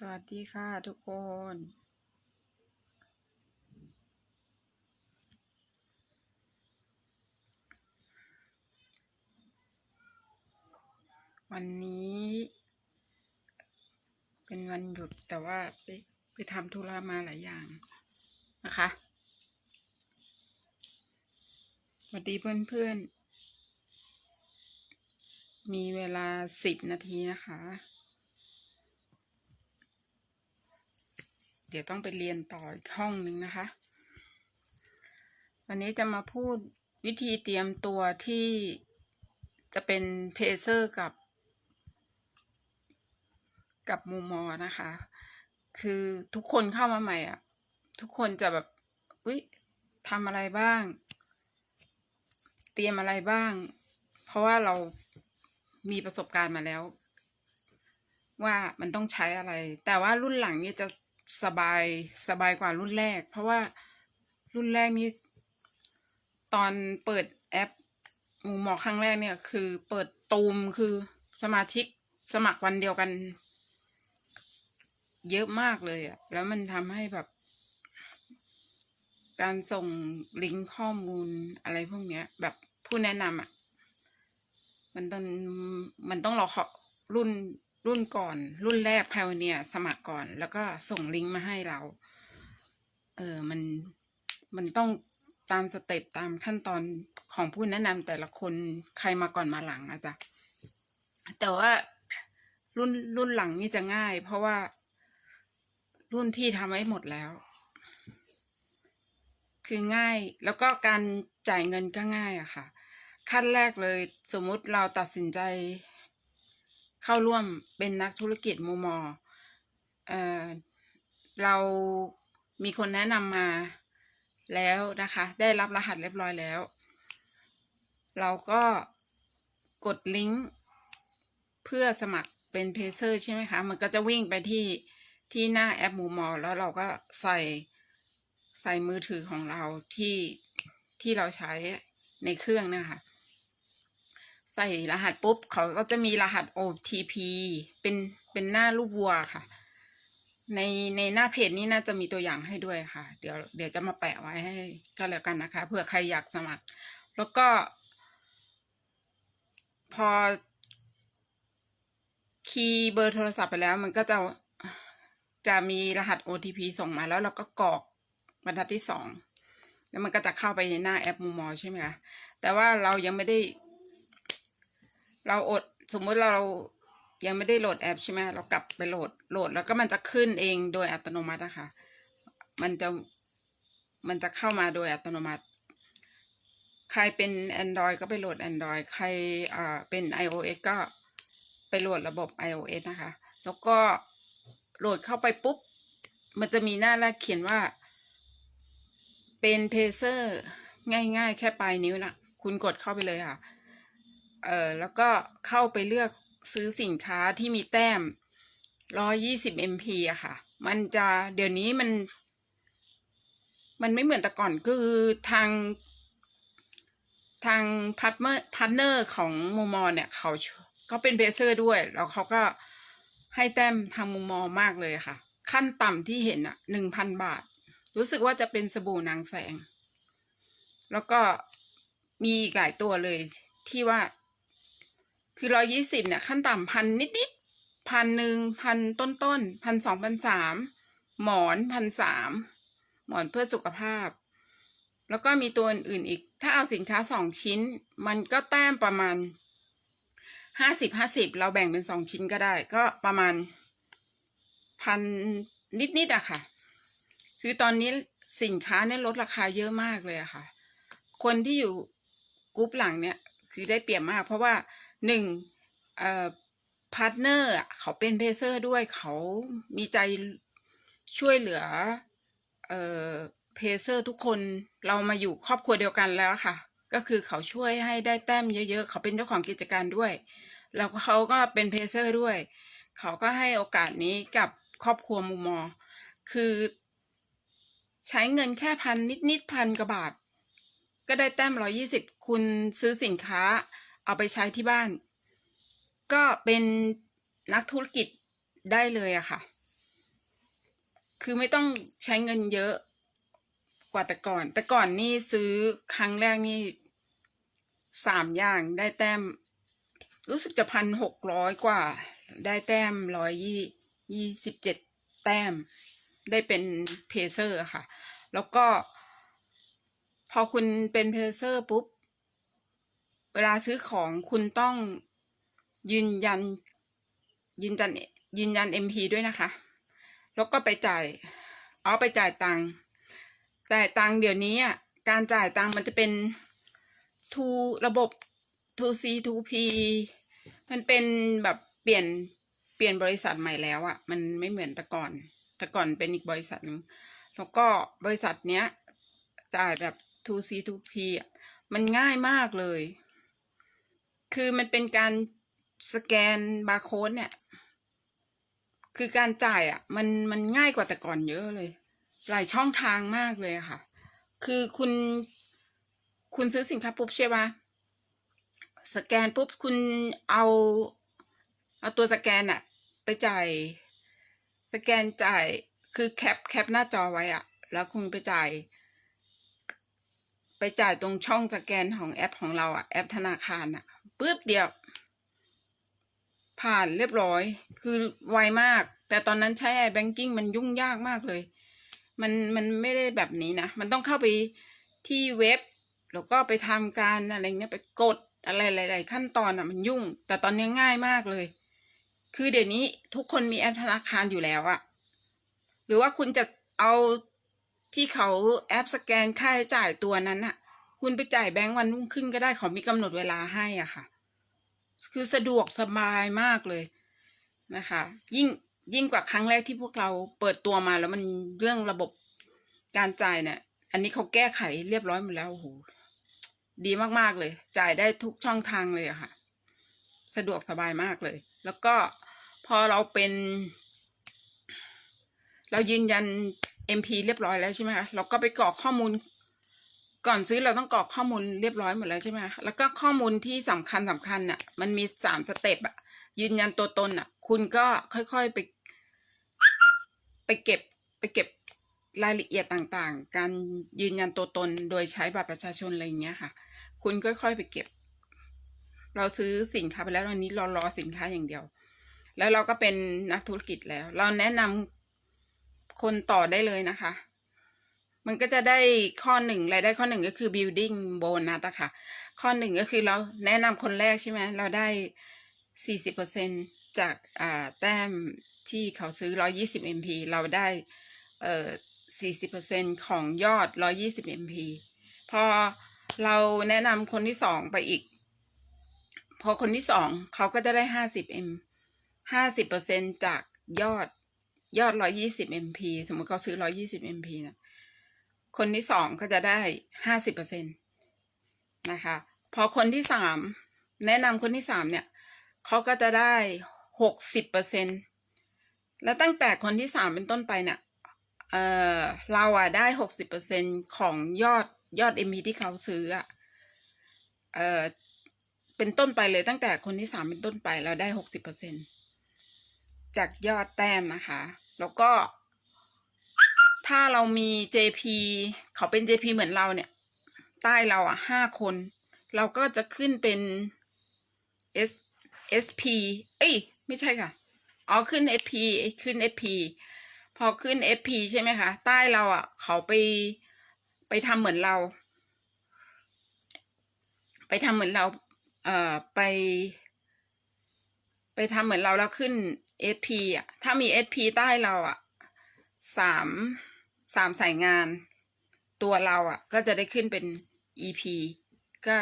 สวัสดีค่ะทุกคน วันนี้ เป็นวันหยุดแต่ว่าไปไปทำธุระมาหลายอย่างนะคะ สวัสดีเพื่อนๆ มีเวลาสิบนาทีนะคะ เดี๋ยวต้องไปเรียนต่ออีกห้องหนึ่งนะคะ วันนี้จะมาพูดวิธีเตรียมตัวที่จะเป็นเพเซอร์กับ กับมูมอนะคะ คือทุกคนเข้ามาใหม่อะ ทุกคนจะแบบอุ้ยทำอะไรบ้าง เตรียมอะไรบ้าง เพราะว่าเรามีประสบการณ์มาแล้ว ว่ามันต้องใช้อะไร แต่ว่ารุ่นหลังเนี่ยจะ สบายสบายกว่ารุ่นแรก เพราะว่ารุ่นแรกนี้ ตอนเปิดแอปหมูหมอครั้งแรกเนี่ย คือเปิดตูมคือสมาชิกสมัครวันเดียวกัน เยอะมากเลยอะแล้วมันทำให้แบบ การส่งลิงก์ข้อมูลอะไรพวกเนี้ย แบบผู้แนะนำอะมันต้องมันต้องรอเขารุ่น รุ่นก่อน รุ่นแรกพาวเนียสมัครก่อน แล้วก็ส่งลิงก์มาให้เรา เออมันมันต้องตามสเต็ปตามขั้นตอนของผู้แนะนำแต่ละคนใครมาก่อนมาหลังอะจ๊ะแต่ว่ารุ่นรุ่นหลังนี่จะง่าย เพราะว่า รุ่นพี่ทำไว้หมดแล้ว คือง่ายแล้วก็การจ่ายเงินก็ง่ายอะค่ะ ขั้นแรกเลยสมมุติเราตัดสินใจ เข้าร่วมเป็นนักธุรกิจมูมอเอ่อเรามีคนแนะนำมาแล้วนะคะ ได้รับรหัสเรียบร้อยแล้ว เราก็กดลิงก์เพื่อสมัครเป็นเพเซอร์ใช่ไหมคะ มันก็จะวิ่งไปที่ที่หน้าแอปมูมอแล้วเราก็ใส่ใส่มือถือของเราที่ที่เราใช้ในเครื่องนะคะ ใส่รหัสปุ๊บเขาก็จะมีรหัส OTP เป็นเป็นหน้ารูปวัวค่ะ ในในหน้าเพจนี้น่าจะมีตัวอย่างให้ด้วยค่ะ เดี๋ยวเดี๋ยวจะมาแปะไว้ให้ก็แล้วกันนะคะเผื่อใครอยากสมัคร แล้วก็ พอคีย์เบอร์โทรศัพท์ไปแล้วมันก็จะจะมีรหัส OTP ส่งมาแล้วเราก็กรอกบรรทัดที่สองแล้วมันก็จะเข้าไปในหน้าแอปมูมอใช่ไหมคะแต่ว่าเรายังไม่ได้ เราอดสมมติเรายังไม่ได้โหลดแอปใช่ไหมเรากลับไปโหลดโหลดแล้วก็มันจะขึ้นเองโดยอัตโนมัตินะคะมันจะมันจะเข้ามาโดยอัตโนมัติ ใครเป็น Android ก็ไปโหลด Android ใครอ่าเป็น iOS ก็ไปโหลดระบบ iOS นะคะ แล้วก็โหลดเข้าไปปุ๊บ มันจะมีหน้าแรกเขียนว่า เป็นเพเซอร์ง่ายๆ แค่ปลายนิ้วนะคุณกดเข้าไปเลยค่ะ เออแล้วก็เข้าไปเลือกซื้อสินค้าที่มีแต้ม 120 MP อะค่ะ มันจะเดี๋ยวนี้มัน มันไม่เหมือนแต่ก่อนคือทาง ทางพาร์ทเนอร์พาร์ทเนอร์ของมูมอเนี่ยเขาเขาเป็นเพเซอร์ด้วย แล้วเขาก็ให้แต้มทางมูมอมากเลยค่ะ ขั้นต่ำที่เห็นอะหนึ่งพันบาท รู้สึกว่าจะเป็นสบู่นางแสง แล้วก็มีอีกหลายตัวเลยที่ว่า คือร้อยี่สิบเนี่ยขั้นต่ำพันนิดๆพันหนึ่งพันต้นต้นพันสองพันสามหมอนพันสามหมอนเพื่อสุขภาพ แล้วก็มีตัวอื่นอีก ถ้าเอาสินค้าสองชิ้น มันก็แต้มประมาณห้าสิบห้าสิบเราแบ่งเป็นสองชิ้นก็ได้ ก็ประมาณพันนิดๆอะค่ะ คือตอนนี้สินค้าเนี่ยลดราคาเยอะมากเลยอะค่ะ คนที่อยู่กรุ๊ปหลังเนี่ย คือได้เปรียบมาก เพราะว่า หนึ่งเอ่อพาร์ทเนอร์เขาเป็นเพเซอร์ด้วยเขามีใจช่วยเหลือเอ่อเพเซอร์ทุกคนเรามาอยู่ครอบครัวเดียวกันแล้วค่ะ ก็คือเขาช่วยให้ได้แต้มเยอะๆ เขาเป็นเจ้าของกิจการด้วย แล้วเขาก็เป็นเพเซอร์ด้วย เขาก็ให้โอกาสนี้กับครอบครัวมูมอ คือใช้เงินแค่พันนิดๆพันกว่าบาท ก็ได้แต้มร้อยี่สิบคุณซื้อสินค้า เอาไปใช้ที่บ้าน ก็เป็นนักธุรกิจได้เลยอะค่ะ คือไม่ต้องใช้เงินเยอะกว่าแต่ก่อน แต่ก่อนนี่ซื้อครั้งแรกนี่สามอย่างได้แต้ม รู้สึกจะพันหกร้อยกว่า ได้แต้มร้อยยี่ยี่สิบเจ็ดแต้ม ได้เป็นเพเซอร์ค่ะ แล้วก็ พอคุณเป็นเพเซอร์ปุ๊บ เวลาซื้อของคุณต้องยืนยันยืนยันยืนยัน MP ด้วยนะคะ แล้วก็ไปจ่าย เอาไปจ่ายตังค์จ่ายตังค์เดี๋ยวนี้อะการจ่ายตังค์มันจะเป็น to ระบบ to C to P มันเป็นแบบเปลี่ยนเปลี่ยนบริษัทใหม่แล้วอะ่ะ มันไม่เหมือนแต่ก่อน แต่ก่อนเป็นอีกบริษัทหนึงแล้วก็บริษัทเนี้ยจ่ายแบบ to C to P อะมันง่ายมากเลย คือมันเป็นการสแกนบาร์โค้ดเนี่ย คือการจ่ายอะ มันมันง่ายกว่าแต่ก่อนเยอะเลย หลายช่องทางมากเลยค่ะ คือคุณ คุณซื้อสินค้าปุ๊บใช่ปะสแกนปุ๊บคุณเอา เอาตัวสแกนอะไปจ่าย สแกนจ่ายคือแคปแคปหน้าจอไว้อะแล้วคุณไปจ่าย ไปจ่ายตรงช่องสแกนของแอปของเราอะแอปธนาคารอะ ปุ๊บเดียว ผ่านเรียบร้อย คือไวมาก แต่ตอนนั้นใช้ iBanking มันยุ่งยากมากเลย มันมันไม่ได้แบบนี้นะ มันต้องเข้าไปที่เว็บ แล้วก็ไปทำการอะไรเงี้ยไปกดอะไรหลาย ๆ ขั้นตอนอะมันยุ่ง แต่ตอนนี้ง่ายมากเลย คือเดี๋ยวนี้ทุกคนมีแอปธนาคารอยู่แล้วอะหรือว่าคุณจะเอาที่เขาแอปสแกนค่าใช้จ่ายตัวนั้นอะ คุณไปจ่ายแบงก์วันรุ่งขึ้นก็ได้เขามีกำหนดเวลาให้อะค่ะ คือสะดวกสบายมากเลยนะคะ ยิ่งยิ่งกว่าครั้งแรกที่พวกเราเปิดตัวมาแล้วมันเรื่องระบบการจ่ายเนี่ย อันนี้เขาแก้ไขเรียบร้อยหมดแล้วโอ้โหดีมากๆเลย จ่ายได้ทุกช่องทางเลยอะค่ะ สะดวกสบายมากเลย แล้วก็พอเราเป็น เรายืนยัน MP เรียบร้อยแล้วใช่ไหมคะเราก็ไปกรอกข้อมูล ก่อนซื้อเราต้องกรอกข้อมูลเรียบร้อยหมดแล้วใช่ไหมแล้วก็ข้อมูลที่สำคัญสำคัญน่ะ มันมีสามสเต็ปอะยืนยันตัวตนอะคุณก็ค่อยๆไป ไปเก็บไปเก็บรายละเอียดต่างๆ การยืนยันตัวตนโดยใช้บัตรประชาชนอะไรอย่างเงี้ยค่ะ คุณค่อยๆไปเก็บ เราซื้อสินค้าไปแล้ววันนี้รารอสินค้าอย่างเดียว แล้วเราก็เป็นนักธุรกิจแล้ว เราแนะนำคนต่อได้เลยนะคะ มันก็จะได้ข้อหนึ่งรายได้ข้อหนึ่งก็คือ building bonus อะค่ะ ข้อหนึ่งก็คือเราแนะนำคนแรกใช่ไหมเราได้สี่สิบเปอร์เซ็นจากอ่าแต้มที่เขาซื้อร้อยี่สิบ MP เราได้เอ่อสี่สิบเปอร์เซ็นของยอดร้อยี่สิบ MP พอเราแนะนำคนที่สองไปอีก พอคนที่สองเขาก็จะได้ห้าสิบ M ห้าสิบเปอร์เซ็นจากยอดยอดร้อยี่สิบ MP สมมติเขาซื้อร้อยี่สิบ MP นะ คนที่สองก็จะได้ห้าสิบเปอร์เซ็นตนะคะ พอคนที่สามแนะนำคนที่สามเนี่ยเขาก็จะได้หกสิบเปอร์เซ็นแล้วตั้งแต่คนที่สามเป็นต้นไปเนี่ยเออเราอะได้หกสิบเปอร์เซ็นของยอดยอดเอ็มีที่เขาซื้ออะเออเป็นต้นไปเลยตั้งแต่คนที่สามเป็นต้นไปเราได้หกสิบเปอร์เซ็นจากยอดแต้มนะคะ แล้วก็ ถ้าเรามี JP เขาเป็น JP เหมือนเราเนี่ย ใต้เราอะห้าคน เราก็จะขึ้นเป็น S SP เอ้ย ไม่ใช่ค่ะ อ๋อ ขึ้น SP ขึ้น SP พอขึ้น SP ใช่ไหมคะ ใต้เราอะ เขาไปไปทำเหมือนเรา ไปทำเหมือนเรา เอ่อ ไป ไปทำเหมือนเราแล้วขึ้น SP อะ ถ้ามี SP ใต้เราอะสาม สามสายงานตัวเราอะ ก็จะได้ขึ้นเป็น EP ก็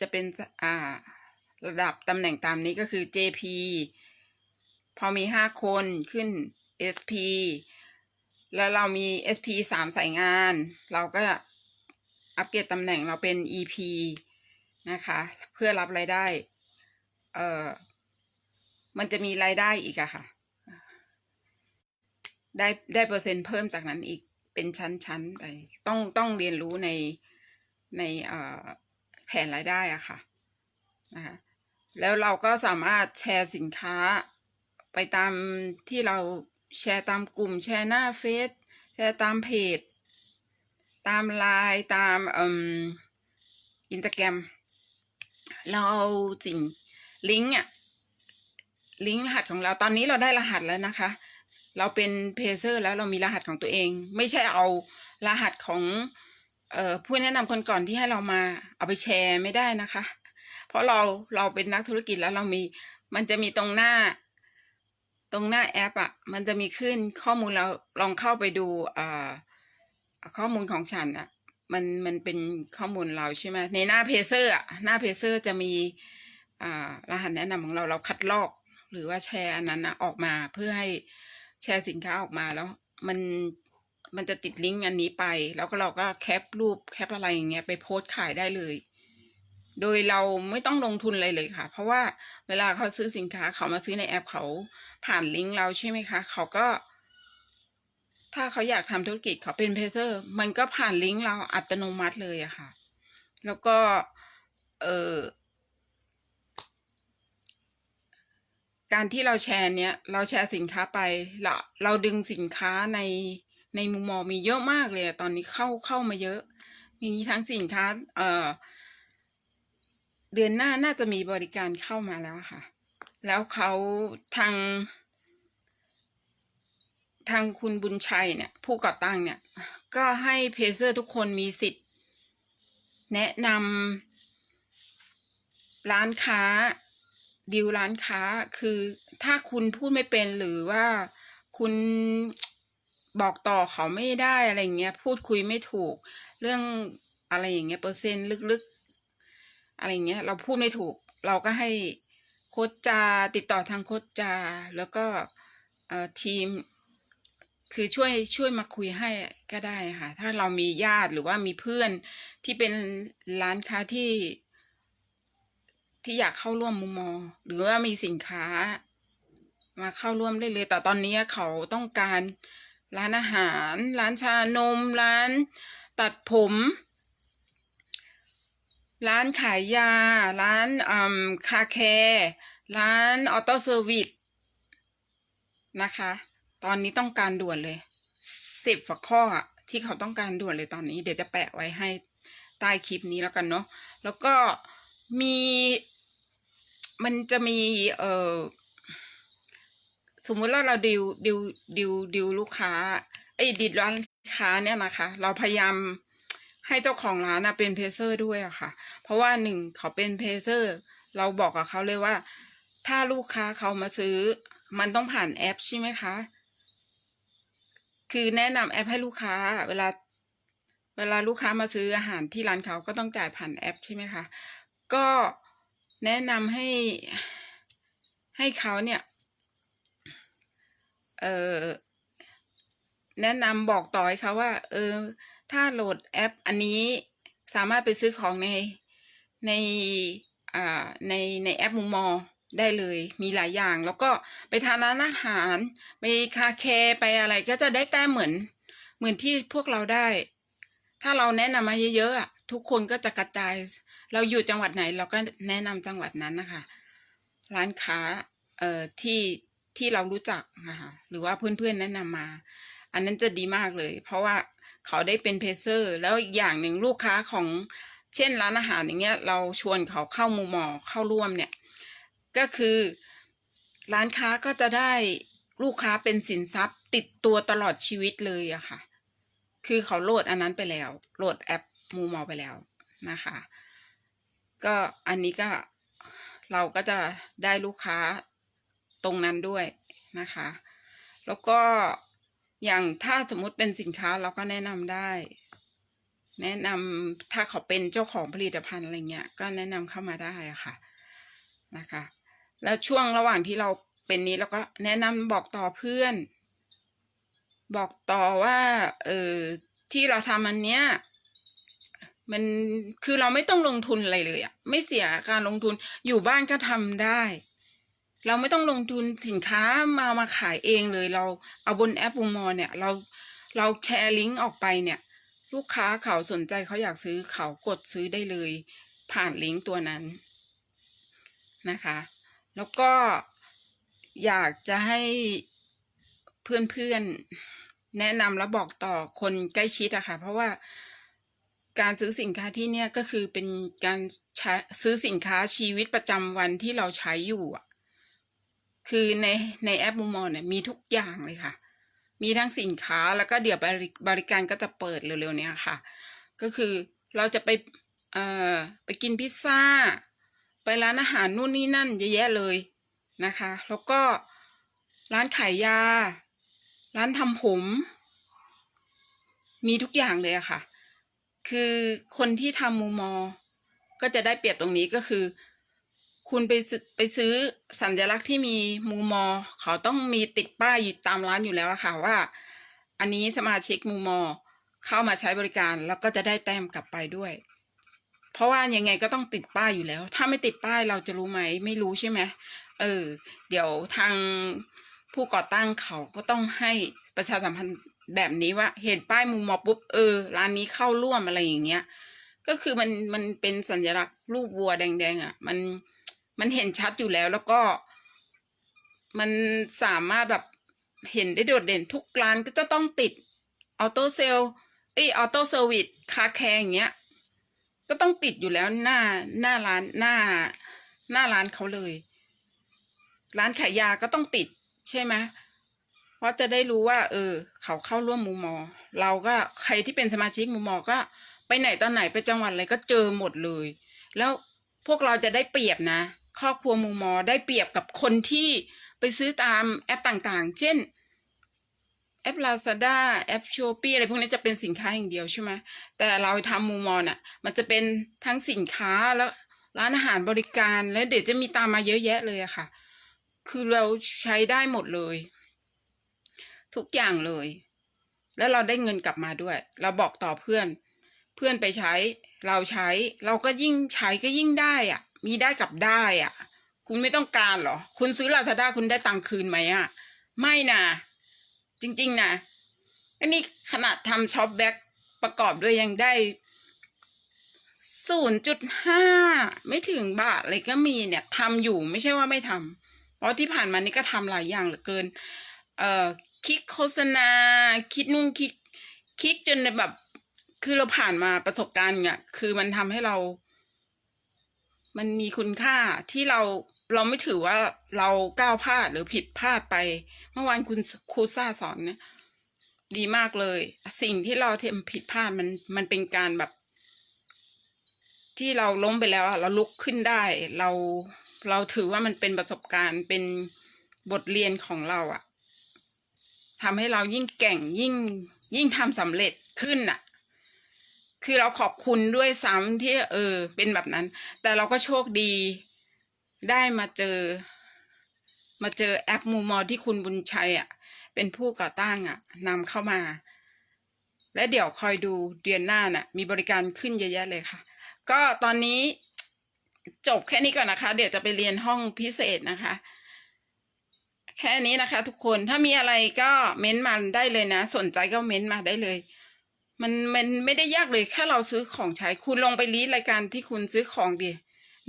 จะเป็นอ่าระดับตำแหน่งตามนี้ก็คือ JP พอมีห้าคนขึ้น SP แล้วเรามี SP สามสายงาน เราก็อัปเกรดตำแหน่งเราเป็น EP นะคะ เพื่อรับรายได้ เอ่อ มันจะมีรายได้อีกอะค่ะ ได้ได้เปอร์เซ็นต์เพิ่มจากนั้นอีก เป็นชั้นๆไปต้องต้องเรียนรู้ในในแผนรายได้อะค่ะนะคะแล้วเราก็สามารถแชร์สินค้าไปตามที่เราแชร์ตามกลุ่มแชร์หน้าเฟซแชร์ตามเพจ ตามไลน์ตามอ่มอินสตาแกรมเราเอาสิ่งลิงก์อะลิงก์รหัสของเราตอนนี้เราได้รหัสแล้วนะคะ เราเป็นเพเซอร์แล้วเรามีรหัสของตัวเอง ไม่ใช่เอารหัสของเอ่อผู้แนะนำคนก่อนที่ให้เรามาเอาไปแชร์ไม่ได้นะคะ เพราะเราเราเป็นนักธุรกิจแล้วเรามีมันจะมีตรงหน้า ตรงหน้าแอปอะมันจะมีขึ้นข้อมูลเราลองเข้าไปดูอ่าข้อมูลของฉันอะมันมันเป็นข้อมูลเราใช่ไหมในหน้าเพเซอร์อะหน้าเพเซอร์จะมีอ่ารหัสแนะนำของเราเราคัดลอก หรือว่าแชร์อันนั้นนะออกมาเพื่อให้ แชร์สินค้าออกมาแล้วมันมันจะติดลิงก์อันนี้ไป แล้วก็เราก็แคปรูปแคปอะไรอย่างเงี้ยไปโพสต์ขายได้เลย โดยเราไม่ต้องลงทุนอะไรเลยค่ะ เพราะว่าเวลาเขาซื้อสินค้าเขามาซื้อในแอปเขาผ่านลิงก์เราใช่ไหมคะ เขาก็ ถ้าเขาอยากทำธุรกิจเขาเป็นเพเซอร์ มันก็ผ่านลิงก์เราอัตโนมัติเลยอะค่ะ แล้วก็ เออ การที่เราแชร์เนี้ยเราแชร์สินค้าไปเราเราดึงสินค้าในในมุมมองมีเยอะมากเลยตอนนี้เข้าเข้ามาเยอะ มีทั้งสินค้า เอ่อ เดือนหน้าน่าจะมีบริการเข้ามาแล้วค่ะ แล้วเขาทาง ทางคุณบุญชัยเนี่ย ผู้ก่อตั้งเนี่ย ก็ให้เพเซอร์ทุกคนมีสิทธิ์ แนะนำร้านค้า ดีลร้านค้าคือถ้าคุณพูดไม่เป็นหรือว่าคุณบอกต่อเขาไม่ได้อะไรเงี้ย พูดคุยไม่ถูก เรื่องอะไรอย่างเงี้ยเปอร์เซ็นต์ลึกๆ อะไรเงี้ย เราพูดไม่ถูก เราก็ให้โค้ชจาติดต่อทางโค้ชจา แล้วก็ทีม คือช่วยช่วยมาคุยให้ก็ได้ค่ะ ถ้าเรามีญาติหรือว่ามีเพื่อนที่เป็นร้านค้าที่ ที่อยากเข้าร่วมมุมมอ หรือว่ามีสินค้า มาเข้าร่วมได้เลย แต่ตอนนี้เขาต้องการร้านอาหาร ร้านชานม ร้านตัดผม ร้านขายยา ร้านอืมคาแคร์ร้านออโต้เซอร์วิสนะคะ ตอนนี้ต้องการด่วนเลยสิบฝาข้อที่เขาต้องการด่วนเลยตอนนี้ เดี๋ยวจะแปะไว้ให้ใต้คลิปนี้แล้วกันเนาะแล้วก็มี มันจะมีเอ่อสมมุติว่าเราดิวดิวดิวดิวลูกค้าไอ้ยดิดร้านค้าเนี่ยนะคะ เราพยายามให้เจ้าของร้านนะเป็นเพเซอร์ด้วยอะค่ะ เพราะว่าหนึ่งเขาเป็นเพเซอร์ เราบอกกับเขาเลยว่า ถ้าลูกค้าเขามาซื้อ มันต้องผ่านแอปใช่ไหมคะ คือแนะนำแอปให้ลูกค้า เวลา เวลาลูกค้ามาซื้ออาหารที่ร้านเขาก็ต้องจ่ายผ่านแอปใช่ไหมคะ ก็ แนะนำให้ให้เขาเนี่ย เออแนะนำบอกต่อให้เขาว่า เออ ถ้าโหลดแอปอันนี้สามารถไปซื้อของในในอ่าในในแอปมุมมอได้เลยมีหลายอย่าง แล้วก็ไปทานร้านอาหาร ไปคาแคไปอะไรก็จะได้แต้มเหมือน เหมือนที่พวกเราได้ ถ้าเราแนะนำมาเยอะๆอะทุกคนก็จะกระจาย เราอยู่จังหวัดไหนเราก็แนะนำจังหวัดนั้นนะคะ ร้านค้าเอ่อที่ที่เรารู้จักนะคะหรือว่าเพื่อนๆแนะนำมา อันนั้นจะดีมากเลย เพราะว่าเขาได้เป็นเพเซอร์ แล้วอีกอย่างหนึ่งลูกค้าของเช่นร้านอาหารอย่างเงี้ยเราชวนเขาเข้ามุมมอเข้าร่วมเนี่ย ก็คือร้านค้าก็จะได้ลูกค้าเป็นสินทรัพย์ ติดตัวตลอดชีวิตเลยอะค่ะ คือเขาโหลดอันนั้นไปแล้ว โหลดแอปมูมอไปแล้วนะคะ ก็อันนี้ก็เราก็จะได้ลูกค้าตรงนั้นด้วยนะคะ แล้วก็อย่างถ้าสมมติเป็นสินค้าเราก็แนะนำได้ แนะนำถ้าเขาเป็นเจ้าของผลิตภัณฑ์อะไรเงี้ยก็แนะนำเข้ามาได้ค่ะนะคะ แล้วช่วงระหว่างที่เราเป็นนี้เราก็แนะนำบอกต่อเพื่อน บอกต่อว่าเออที่เราทำอันเนี้ย มันคือเราไม่ต้องลงทุนอะไรเลยอะไม่เสียการลงทุนอยู่บ้านก็ทำได้ เราไม่ต้องลงทุนสินค้ามามาขายเองเลย เราเอาบนแอปบูมอเนี่ย เราเราแชร์ลิงก์ออกไปเนี่ย ลูกค้าเขาสนใจเขาอยากซื้อเขากดซื้อได้เลย ผ่านลิงก์ตัวนั้นนะคะ แล้วก็อยากจะให้เพื่อนๆแนะนำและบอกต่อคนใกล้ชิดอะค่ะ เพราะว่า การซื้อสินค้าที่เนี่ยก็คือเป็นการซื้อสินค้าชีวิตประจำวันที่เราใช้อยู่อะคือในในแอปมูมอเนี่ยมีทุกอย่างเลยค่ะ มีทั้งสินค้าแล้วก็เดี๋ยวบริบริการก็จะเปิดเร็วๆเนี้ยค่ะ ก็คือเราจะไปเอ่อไปกินพิซซ่า ไปร้านอาหารนู่นนี่นั่นเยอะแยะเลยนะคะ แล้วก็ร้านขายยา ร้านทำผม มีทุกอย่างเลยอะค่ะ คือคนที่ทำมูมอ ก็จะได้เปรียบตรงนี้ก็คือ คุณไปซื้อไปซื้อสัญลักษณ์ที่มีมูมอ เขาต้องมีติดป้ายอยู่ตามร้านอยู่แล้วค่ะว่า อันนี้สมาชิกมูมอ เข้ามาใช้บริการแล้วก็จะได้แต้มกลับไปด้วย เพราะว่ายังไงก็ต้องติดป้ายอยู่แล้ว ถ้าไม่ติดป้ายเราจะรู้ไหมไม่รู้ใช่ไหมเออ เดี๋ยวทางผู้ก่อตั้งเขาก็ต้องให้ประชาสัมพันธ์ แบบนี้ว่าเห็นป้ายมูมมอปุ๊บเออร้านนี้เข้าร่วมอะไรอย่างเงี้ย ก็คือมันมันเป็นสัญลักษณ์รูปวัวแดงๆอะ มันมันเห็นชัดอยู่แล้วแล้วก็ มันสามารถแบบเห็นได้โดดเด่นทุกร้านก็จะต้องติดออโต้เซลเอยออโต้เซอร์วิสคาแคร์อย่างเงี้ย ก็ต้องติดอยู่แล้วหน้าหน้าร้านหน้า หน้าร้านเขาเลย ร้านขายยาก็ต้องติดใช่ไหม ราะจะได้รู้ว่า เออ เขาเข้าร่วมมูมอ เราก็ใครที่เป็นสมาชิกมูมอก็ไปไหนตอนไหนไปจังหวัดอะไรก็เจอหมดเลย แล้วพวกเราจะได้เปรียบนะครอบครัวมูมอได้เปรียบกับคนที่ไปซื้อตามแอปต่างๆ เช่น แอป Lazada แอป s h อ p e e อะไรพวกนี้จะเป็นสินค้าอย่างเดียวใช่ไหมแต่เราทำมูมอน่ะ มันจะเป็นทั้งสินค้าแล้วร้านอาหารบริการแล้วเดี๋ยวจะมีตามมาเยอะแยะเลยอะค่ะ คือเราใช้ได้หมดเลย ทุกอย่างเลย แล้วเราได้เงินกลับมาด้วย เราบอกต่อเพื่อน เพื่อนไปใช้ เราใช้ เราก็ยิ่งใช้ก็ยิ่งได้อะมีได้กับได้อะคุณไม่ต้องการเหรอ คุณซื้อลาซาด้าคุณได้ตังค์คืนไหมอะไม่นะจริงๆนะอันนี้ขนาดทำช็อปแบ็กประกอบด้วยยังได้ศูนย์จุดห้าไม่ถึงบาทเลยก็มีเนี่ยทำอยู่ไม่ใช่ว่าไม่ทำเพราะที่ผ่านมานี่ก็ทำหลายอย่างเหลือเกิน เอ่อ คลิกโฆษณา คิดนู่นคิดคลิกจนแบบ คือเราผ่านมาประสบการณ์เนี่ยคือมันทำให้เรา มันมีคุณค่าที่เราเราไม่ถือว่าเราก้าวพลาดหรือผิดพลาดไป เมื่อวานคุณครูซ่าสอนเนี่ยดีมากเลย สิ่งที่เราทำผิดพลาดมันมันเป็นการแบบ ที่เราล้มไปแล้วเราลุกขึ้นได้ เราเราถือว่ามันเป็นประสบการณ์เป็นบทเรียนของเราอะ ทำให้เรายิ่งแก่งยิ่งยิ่งทำสำเร็จขึ้นอะคือเราขอบคุณด้วยซ้ำที่เออ เป็นแบบนั้น แต่เราก็โชคดีได้มาเจอ มาเจอแอปมูมอที่คุณบุญชัยอะ เป็นผู้ก่อตั้งอะนำเข้ามา และเดี๋ยวคอยดูเดือนหน้าน่ะ มีบริการขึ้นเยอะแยะเลยค่ะ ก็ตอนนี้จบแค่นี้ก่อนนะคะ เดี๋ยวจะไปเรียนห้องพิเศษนะคะ แค่นี้นะคะ ทุกคนถ้ามีอะไรก็เม้นต์มาได้เลยนะ สนใจก็เม้นต์มาได้เลย มันมันไม่ได้ยากเลยแค่เราซื้อของใช้คุณลงไปรีดรายการที่คุณซื้อของดิ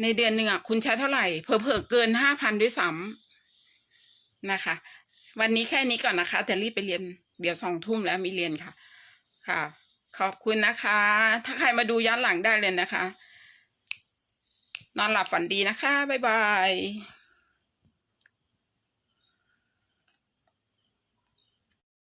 ในเดือนหนึ่งอะคุณใช้เท่าไหร่เผลอๆเกินห้าพันด้วยซ้ำนะคะ วันนี้แค่นี้ก่อนนะคะแต่รีบไปเรียนเดี๋ยวสองทุ่มแล้วมีเรียนค่ะ ค่ะ ขอบคุณนะคะ ถ้าใครมาดูย้อนหลังได้เลยนะคะ นอนหลับฝันดีนะคะ บ๊ายบาย